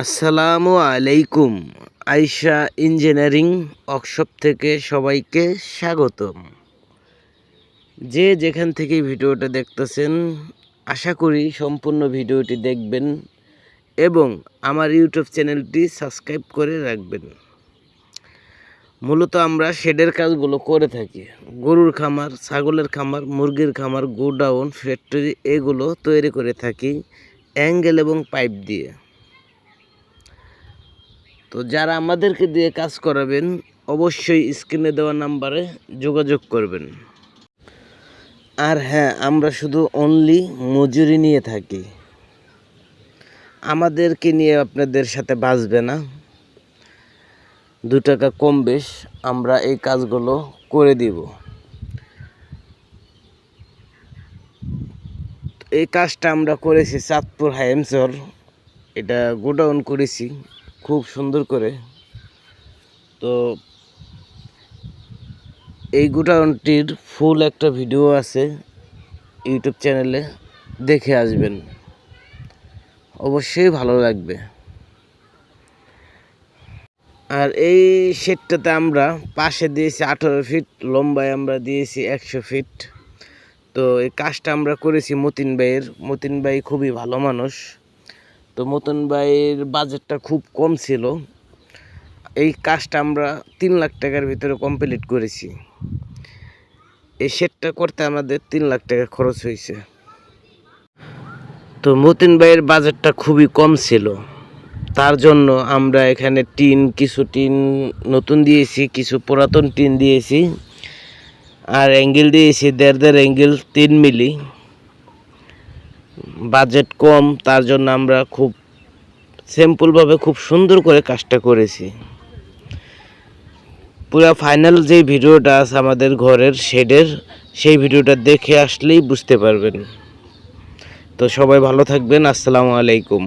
আসসালামু আলাইকুম, Ayesha engineering workshop থেকে সবাইকে স্বাগতম। যে যেখান থেকে ভিডিওটা দেখতেছেন, আশা করি সম্পূর্ণ ভিডিওটি দেখবেন এবং আমার ইউটিউব চ্যানেলটি সাবস্ক্রাইব করে রাখবেন। মূলত আমরা শেডের কাজগুলো করে থাকি। গরুর খামার, ছাগলের খামার, মুরগির খামার, গোডাউন, ফ্যাক্টরি, এগুলো তৈরি করে থাকি অ্যাঙ্গেল এবং পাইপ দিয়ে। তো যারা আমাদেরকে দিয়ে কাজ করাবেন, অবশ্যই স্ক্রিনে দেওয়া নাম্বারে যোগাযোগ করবেন। আর হ্যাঁ আমরা শুধু অনলি মজুরি নিয়ে থাকি। আমাদেরকে নিয়ে আপনাদের সাথে বাঁচবে না। দু টাকা কম বেশ, আমরা এই কাজগুলো করে দিব। এই কাজটা আমরা করেছি চাঁদপুর হাইমসর। এটা গোডাউন করেছি। খুব সুন্দর করে। তো এই গোডাউনটির ফুল একটা ভিডিও আছে ইউটিউব চ্যানেলে, দেখে আসবেন। অবশ্যই ভালো লাগবে। আর এই শেডটাতে আমরা পাশে দিয়েছি আঠারো ফিট, লম্বায় আমরা দিয়েছি একশো ফিট। তো এই কাজটা আমরা করেছি মতিন ভাইয়ের। মতিন ভাই খুবই ভালো মানুষ। তো মতন ভাইয়ের বাজেটটা খুব কম ছিল। এই কাজটা আমরা তিন লাখ টাকার ভিতরে কমপ্লিট করেছি। এই শেডটা করতে আমাদের তিন লাখ টাকা খরচ হয়েছে। তো মতিন ভাইয়ের বাজেটটা খুবই কম ছিল। তার জন্য আমরা এখানে টিন, কিছু টিন নতুন দিয়েছি, কিছু পুরাতন টিন দিয়েছি। আর অ্যাঙ্গেল দিয়েছি দেড় দেড় অ্যাঙ্গেল তিন মিলি। বাজেট কম, তার জন্য আমরা খুব সিম্পলভাবে খুব সুন্দর করে কাজটা করেছি। পুরো ফাইনাল যে ভিডিওটা আছে আমাদের ঘরের শেডের, সেই ভিডিওটা দেখে আসলেই বুঝতে পারবেন। তো সবাই ভালো থাকবেন, আসসালামু আলাইকুম।